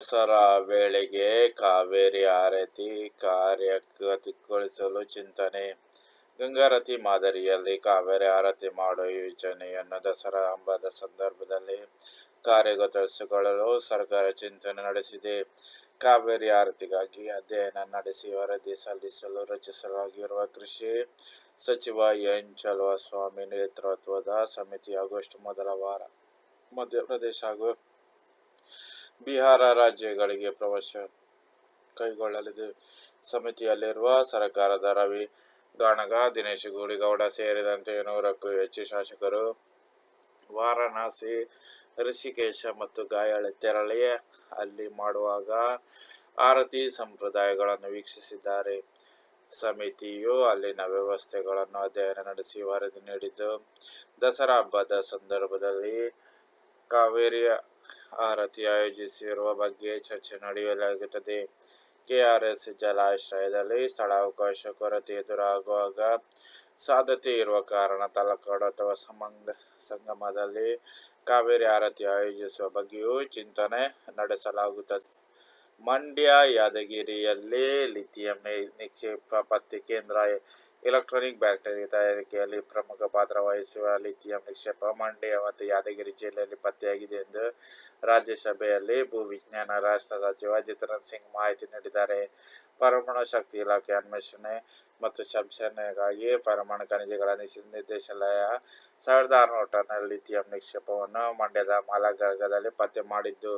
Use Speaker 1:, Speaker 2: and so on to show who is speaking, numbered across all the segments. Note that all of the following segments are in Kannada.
Speaker 1: ದಸರಾ ವೇಳೆಗೆ ಕಾವೇರಿ ಆರತಿ ಕಾರ್ಯಗತಗೊಳಿಸಲು ಚಿಂತನೆ. ಗಂಗಾರತಿ ಮಾದರಿಯಲ್ಲಿ ಕಾವೇರಿ ಆರತಿ ಮಾಡುವ ಯೋಜನೆಯನ್ನು ದಸರಾ ಹಬ್ಬದ ಸಂದರ್ಭದಲ್ಲಿ ಕಾರ್ಯಗತಗೊಳಿಸಿಕೊಳ್ಳಲು ಸರ್ಕಾರ ಚಿಂತನೆ ನಡೆಸಿದೆ. ಕಾವೇರಿ ಆರತಿಗಾಗಿ ಅಧ್ಯಯನ ನಡೆಸಿ ವರದಿ ಸಲ್ಲಿಸಲು ರಚಿಸಲಾಗಿರುವ ಕೃಷಿ ಸಚಿವ ಎನ್ ಚಲುವಸ್ವಾಮಿ ನೇತೃತ್ವದ ಸಮಿತಿ ಆಗಸ್ಟ್ ಮೊದಲ ವಾರ ಮಧ್ಯಪ್ರದೇಶ ಹಾಗೂ ಬಿಹಾರ ರಾಜ್ಯಗಳಿಗೆ ಪ್ರವಾಸ ಕೈಗೊಳ್ಳಲಿದೆ. ಸಮಿತಿಯಲ್ಲಿರುವ ಸರ್ಕಾರದ ರವಿ ಗಾಣಗ, ದಿನೇಶ್ ಗೂಳಿಗೌಡ ಸೇರಿದಂತೆ ನೂರಕ್ಕೂ ಹೆಚ್ಚು ಶಾಸಕರು ವಾರಣಾಸಿ ಋಷಿಕೇಶ ಮತ್ತು ಗಾಯಾಳ ತೆರಳಿ ಅಲ್ಲಿ ಮಾಡುವಾಗ ಆರತಿ ಸಂಪ್ರದಾಯಗಳನ್ನು ವೀಕ್ಷಿಸಿದ್ದಾರೆ. ಸಮಿತಿಯು ಅಲ್ಲಿನ ವ್ಯವಸ್ಥೆಗಳನ್ನು ಅಧ್ಯಯನ ನಡೆಸಿ ವರದಿ ನೀಡಿದ್ದು, ದಸರಾ ಹಬ್ಬದ ಸಂದರ್ಭದಲ್ಲಿ ಕಾವೇರಿ ಆರತಿ ಆಯೋಜಿಸಿರುವ ಬಗ್ಗೆ ಚರ್ಚೆ ನಡೆಯಲಾಗುತ್ತದೆ. ಕೆಆರ್ಎಸ್ ಜಲಾಶ್ರಯದಲ್ಲಿ ಸ್ಥಳಾವಕಾಶ ಕೊರತೆ ಎದುರಾಗುವಾಗ ಸಾಧ್ಯತೆ ಇರುವ ಕಾರಣ ತಲಕಾಡು ಅಥವಾ ಸಮಂಗ ಸಂಗಮದಲ್ಲಿ ಕಾವೇರಿ ಆರತಿ ಆಯೋಜಿಸುವ ಬಗ್ಗೆಯೂ ಚಿಂತನೆ ನಡೆಸಲಾಗುತ್ತದೆ. ಮಂಡ್ಯ ಯಾದಗಿರಿಯಲ್ಲಿ ಲಿಥಿಯಂ ನಿಕ್ಷೇಪ ಪತ್ತೆ ಕೇಂದ್ರ ಎಲೆಕ್ಟ್ರಾನಿಕ್ ಬ್ಯಾಟರಿ ತಯಾರಿಕೆಯಲ್ಲಿ ಪ್ರಮುಖ ಪಾತ್ರ ವಹಿಸುವ ಲಿಥಿಯಂ ನಿಕ್ಷೇಪ ಮಂಡ್ಯ ಮತ್ತು ಯಾದಗಿರಿ ಜಿಲ್ಲೆಯಲ್ಲಿ ಪತ್ತೆಯಾಗಿದೆ ಎಂದು ರಾಜ್ಯಸಭೆಯಲ್ಲಿ ಭೂವಿಜ್ಞಾನ ರಾಷ್ಟ್ರ ಸಚಿವ ಜಿತೇಂದ್ರ ಸಿಂಗ್ ಮಾಹಿತಿ ನೀಡಿದ್ದಾರೆ. ಪರಮಾಣು ಶಕ್ತಿ ಇಲಾಖೆ ಅನ್ವೇಷಣೆ ಮತ್ತು ಸಂಶೋಧನೆಗಾಗಿ ಪರಮಾಣು ಖನಿಜಗಳ ನಿರ್ದೇಶಾಲಯ ಸಾವಿರದ ಆರುನೂರು ಟನ್ ಲಿಥಿಯಂ ನಿಕ್ಷೇಪವನ್ನು ಮಂಡ್ಯದ ಮಾಲಗರ್ಗದಲ್ಲಿ ಪತ್ತೆ ಮಾಡಿದ್ದು.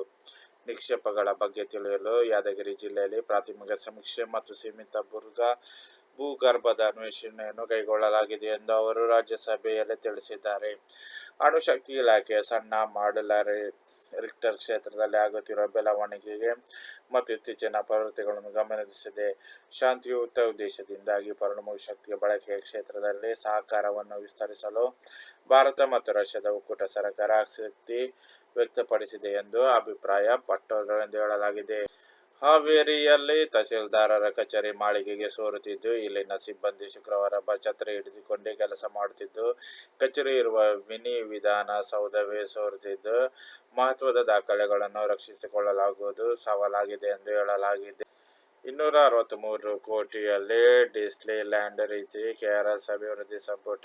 Speaker 1: ನಿಕ್ಷೇಪಗಳ ಬಗ್ಗೆ ತಿಳಿಯಲು ಯಾದಗಿರಿ ಜಿಲ್ಲೆಯಲ್ಲಿ ಪ್ರಾಥಮಿಕ ಸಮೀಕ್ಷೆ ಮತ್ತು ಸೀಮಿತ ಬುರ್ಗ ಭೂಗರ್ಭದ ಅನ್ವೇಷಣೆಯನ್ನು ಕೈಗೊಳ್ಳಲಾಗಿದೆ ಎಂದು ಅವರು ರಾಜ್ಯಸಭೆಯಲ್ಲಿ ತಿಳಿಸಿದ್ದಾರೆ. ಅಣುಶಕ್ತಿ ಇಲಾಖೆಯ ಸಣ್ಣ ಮಾಡ್ಯುಲರ್ ರಿಕ್ಟರ್ ಕ್ಷೇತ್ರದಲ್ಲಿ ಆಗುತ್ತಿರುವ ಬೆಳವಣಿಗೆಗೆ ಮತ್ತು ಇತ್ತೀಚಿನ ಪ್ರವೃತ್ತಿಗಳನ್ನು ಗಮನಿಸಿದೆ ಶಾಂತಿಯುತ ಉದ್ದೇಶದಿಂದಾಗಿ ಪರಮಾಣು ಶಕ್ತಿಯ ಬಳಕೆಯ ಕ್ಷೇತ್ರದಲ್ಲಿ ಸಹಕಾರವನ್ನು ವಿಸ್ತರಿಸಲು ಭಾರತ ಮತ್ತು ರಷ್ಯಾದ ಒಕ್ಕೂಟ ಸರ್ಕಾರ ಆಸಕ್ತಿ ವ್ಯಕ್ತಪಡಿಸಿದೆ ಎಂದು ಅಭಿಪ್ರಾಯ ಪಟ್ಟರು ಎಂದು ಹೇಳಲಾಗಿದೆ. ಹಾವೇರಿಯಲ್ಲಿ ತಹಸೀಲ್ದಾರರ ಕಚೇರಿ ಮಾಳಿಗೆಗೆ ಸೋರುತ್ತಿದ್ದು, ಇಲ್ಲಿನ ಸಿಬ್ಬಂದಿ ಶುಕ್ರವಾರ ಛತ್ರಿ ಹಿಡಿದುಕೊಂಡೇ ಕೆಲಸ ಮಾಡುತ್ತಿದ್ದು, ಕಚೇರಿ ಇರುವ ಮಿನಿ ವಿಧಾನ ಸೌಧವೇ ಸೋರುತ್ತಿದ್ದು, ಮಹತ್ವದ ದಾಖಲೆಗಳನ್ನು ರಕ್ಷಿಸಿಕೊಳ್ಳಲಾಗುವುದು ಸವಾಲಾಗಿದೆ ಎಂದು ಹೇಳಲಾಗಿದೆ. ಇನ್ನೂರ ಅರವತ್ತ್ಮೂರು ಕೋಟಿಯಲ್ಲಿ ಡಿಸ್ಲಿ ಲ್ಯಾಂಡ್ ರೀತಿ ಕೆಆರ್ಎಸ್ ಅಭಿವೃದ್ಧಿ ಸಂಪುಟ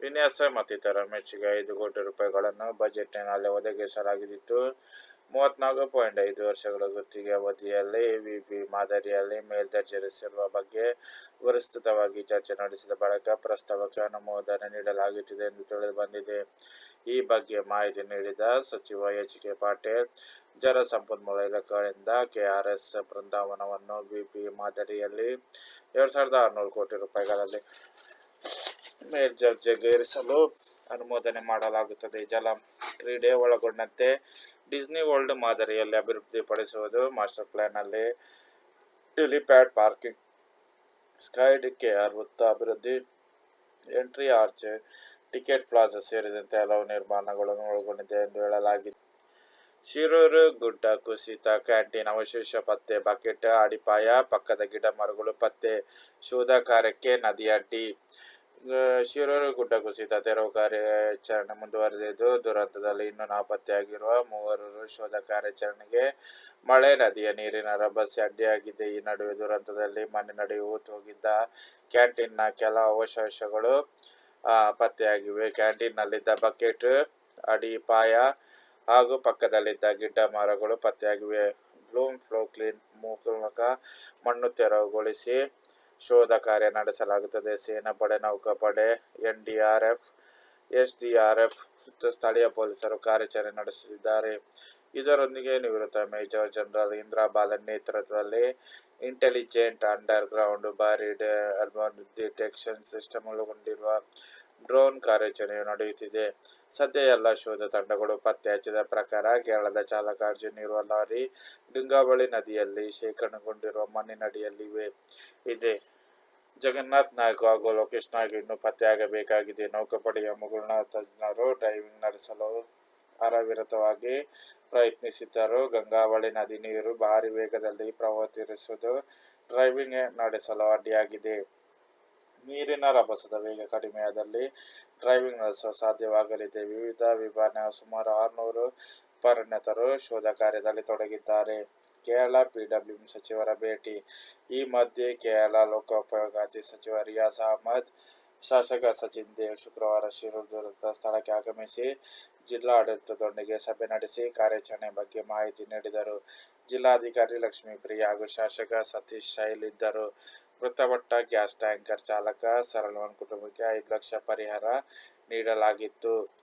Speaker 1: ವಿನ್ಯಾಸ ಮತ್ತಿತರ ಮೆಚ್ಚುಗೆ ಐದು ಕೋಟಿ ರೂಪಾಯಿಗಳನ್ನು ಬಜೆಟ್ನಲ್ಲಿ ಒದಗಿಸಲಾಗಿದ್ದು ಮೂವತ್ನಾಲ್ಕು ಪಾಯಿಂಟ್ ಐದು ವರ್ಷಗಳ ಗುತ್ತಿಗೆ ಅವಧಿಯಲ್ಲಿ ವಿಪಿ ಮಾದರಿಯಲ್ಲಿ ಮೇಲ್ದರ್ಜೆರಿಸಿರುವ ಬಗ್ಗೆ ವಿಸ್ತೃತವಾಗಿ ಚರ್ಚೆ ನಡೆಸಿದ ಬಳಿಕ ಪ್ರಸ್ತಾವಕ್ಕೆ ಅನುಮೋದನೆ ನೀಡಲಾಗುತ್ತಿದೆ ಎಂದು ತಿಳಿದುಬಂದಿದೆ. ಈ ಬಗ್ಗೆ ಮಾಹಿತಿ ನೀಡಿದ ಸಚಿವ ಎಚ್ ಕೆ ಪಾಟೀಲ್ ಜಲಸಂಪನ್ಮೂಲ ಇಲಾಖೆಯಿಂದ ಕೆಆರ್ಎಸ್ ಬೃಂದಾವನವನ್ನು ಬಿಪಿ ಮಾದರಿಯಲ್ಲಿ ಎರಡು ಸಾವಿರದ ಆರುನೂರು ಕೋಟಿ ರೂಪಾಯಿಗಳಲ್ಲಿ ಮೇಲ್ದರ್ಜೆಗೇರಿಸಲು ಅನುಮೋದನೆ ಮಾಡಲಾಗುತ್ತದೆ. ಜಲ ಕ್ರೀಡೆ ಒಳಗೊಂಡಂತೆ ಡಿಸ್ನಿ ವರ್ಲ್ಡ್ ಮಾದರಿಯಲ್ಲಿ ಅಭಿವೃದ್ಧಿಪಡಿಸುವುದು ಮಾಸ್ಟರ್ ಪ್ಲ್ಯಾನಲ್ಲಿ ಹೆಲಿಪ್ಯಾಡ್ ಪಾರ್ಕಿಂಗ್ ಸ್ಕೈಡ್ ಕೆಆರ್ ವೃತ್ತ ಅಭಿವೃದ್ಧಿ, ಎಂಟ್ರಿ ಆರ್ಚ್, ಟಿಕೆಟ್ ಪ್ಲಾಜಾ ಸೇರಿದಂತೆ ಹಲವು ನಿರ್ಮಾಣಗಳನ್ನು ಒಳಗೊಂಡಿದೆ ಎಂದು ಹೇಳಲಾಗಿದೆ. ಶಿರೂರು, ಗುಡ್ಡ, ಕುಸಿತ, ಕ್ಯಾಂಟೀನ್, ಅವಶೇಷ ಪತ್ತೆ, ಬಕೆಟ್, ಅಡಿಪಾಯ, ಪಕ್ಕದ ಗಿಡ ಮರಗಳು, ಪತ್ತೆ, ಶೋಧ ಕಾರ್ಯಕ್ಕೆ ನದಿ ಅಡ್ಡಿ ಶಿರೂರು ಗುಡ್ಡ ಕುಸಿತ ತೆರವು ಕಾರ್ಯಾಚರಣೆ ಮುಂದುವರೆದಿದ್ದು, ದುರಂತದಲ್ಲಿ ಇನ್ನೂ ನಾಪತ್ತೆಯಾಗಿರುವ ಮೂವರು ಶೋಧ ಕಾರ್ಯಾಚರಣೆಗೆ ಮಳೆ ನದಿಯ ನೀರಿನ ರಭಸ ಅಡ್ಡಿಯಾಗಿದೆ. ಈ ನಡುವೆ ದುರಂತದಲ್ಲಿ ಮನೆ ನಡೆಯುವ ಹೋಗಿದ್ದ ಕ್ಯಾಂಟೀನ್ನ ಕೆಲ ಅವಶೇಷಗಳು ಪತ್ತೆಯಾಗಿವೆ. ಕ್ಯಾಂಟೀನ್ನಲ್ಲಿದ್ದ ಬಕೆಟ್, ಅಡಿಪಾಯ ಹಾಗೂ ಪಕ್ಕದಲ್ಲಿದ್ದ ಗಿಡ್ಡ ಮರಗಳು ಪತ್ತೆಯಾಗಿವೆ. ಬ್ಲೂಮ್ ಫ್ಲೋ ಕ್ಲೀನ್ ಮೂಲಕ ಮಣ್ಣು ತೆರವುಗೊಳಿಸಿ ಶೋಧ ಕಾರ್ಯ ನಡೆಸಲಾಗುತ್ತದೆ. ಸೇನಾ ಪಡೆ ನೌಕಾಪಡೆ ಎನ್ಡಿಆರ್ಎಫ್ ಎಸ್ಡಿಆರ್ಎಫ್ ಮತ್ತು ಸ್ಥಳೀಯ ಪೊಲೀಸರು ಕಾರ್ಯಾಚರಣೆ ನಡೆಸುತ್ತಿದ್ದಾರೆ. ಇದರೊಂದಿಗೆ ನಿವೃತ್ತ ಮೇಜರ್ ಜನರಲ್ ಇಂದ್ರಾ ಬಾಲನ್ ನೇತೃತ್ವದಲ್ಲಿ intelligent underground barrier detection system ಒಳಗೊಂಡಿರುವ ಡ್ರೋನ್ ಕಾರ್ಯಾಚರಣೆಯು ನಡೆಯುತ್ತಿದೆ. ಸದ್ಯ ಎಲ್ಲ ಶೋಧ ತಂಡಗಳು ಪತ್ತೆ ಹಚ್ಚಿದ ಪ್ರಕಾರ ಕೇರಳದ ಚಾಲಕ ಅರ್ಜುನ್ ಇರುವ ಲಾರಿ ಗಂಗಾವಳಿ ನದಿಯಲ್ಲಿ ಶೇಖರಣೆಗೊಂಡಿರುವ ಮಣ್ಣಿನಡಿಯಲ್ಲಿವೆ ಇದೆ. ಜಗನ್ನಾಥ್ ನಾಯ್ಕ ಹಾಗೂ ಲೋಕೇಶ್ ನಾಯಕ್ ಇನ್ನೂ ಪತ್ತೆಯಾಗಬೇಕಾಗಿದೆ. ನೌಕಾಪಡೆಯ ಮುಗುಳ್ನ ತಜ್ಞರು ಡೈವಿಂಗ್ ನಡೆಸಲು ಅರವಿರತವಾಗಿ ಪ್ರಯತ್ನಿಸಿದ್ದರು. ಗಂಗಾವಳಿ ನದಿ ನೀರು ಭಾರಿ ವೇಗದಲ್ಲಿ ಪ್ರವರ್ತಿಸುವುದು ಡ್ರೈವಿಂಗ್ ನಡೆಸಲು ಅಡ್ಡಿಯಾಗಿದೆ. ನೀರಿನ ರಭಸದ ವೇಗ ಕಡಿಮೆಯಾದಲ್ಲಿ ಡ್ರೈವಿಂಗ್ ನಡೆಸಲು ಸಾಧ್ಯವಾಗಲಿದೆ. ವಿವಿಧ ವಿಭಾಗ ಸುಮಾರು ಆರುನೂರು ಅಪರಿಣಿತರು ಶೋಧ ಕಾರ್ಯದಲ್ಲಿ ತೊಡಗಿದ್ದಾರೆ. ಕೇರಳ ಪಿಡಬ್ಲ್ಯೂ ಸಚಿವರ ಭೇಟಿ. ಈ ಮಧ್ಯೆ ಕೇರಳ ಲೋಕೋಪಯೋಗಾತಿ ಸಚಿವ ರಿಯಾಸ್ ಅಹಮದ್, ಶಾಸಕ ಸಚಿನ್ ದೇವ್ ಶುಕ್ರವಾರ ಶಿರೂರು ಸ್ಥಳಕ್ಕೆ ಆಗಮಿಸಿ ಜಿಲ್ಲಾಡಳಿತದೊಂದಿಗೆ ಸಭೆ ನಡೆಸಿ ಕಾರ್ಯಾಚರಣೆ ಬಗ್ಗೆ ಮಾಹಿತಿ ನೀಡಿದರು. ಜಿಲ್ಲಾಧಿಕಾರಿ ಲಕ್ಷ್ಮೀಪ್ರಿಯ ಹಾಗೂ ಶಾಸಕ ಸತೀಶ್ ಶೈಲ್ ಇದ್ದರು. ಮೃತಪಟ್ಟ ಗ್ಯಾಸ್ ಟ್ಯಾಂಕರ್ ಚಾಲಕ ಸರಳವನ್ ಕುಟುಂಬಕ್ಕೆ ಐದು ಲಕ್ಷ ಪರಿಹಾರ ನೀಡಲಾಗಿತ್ತು.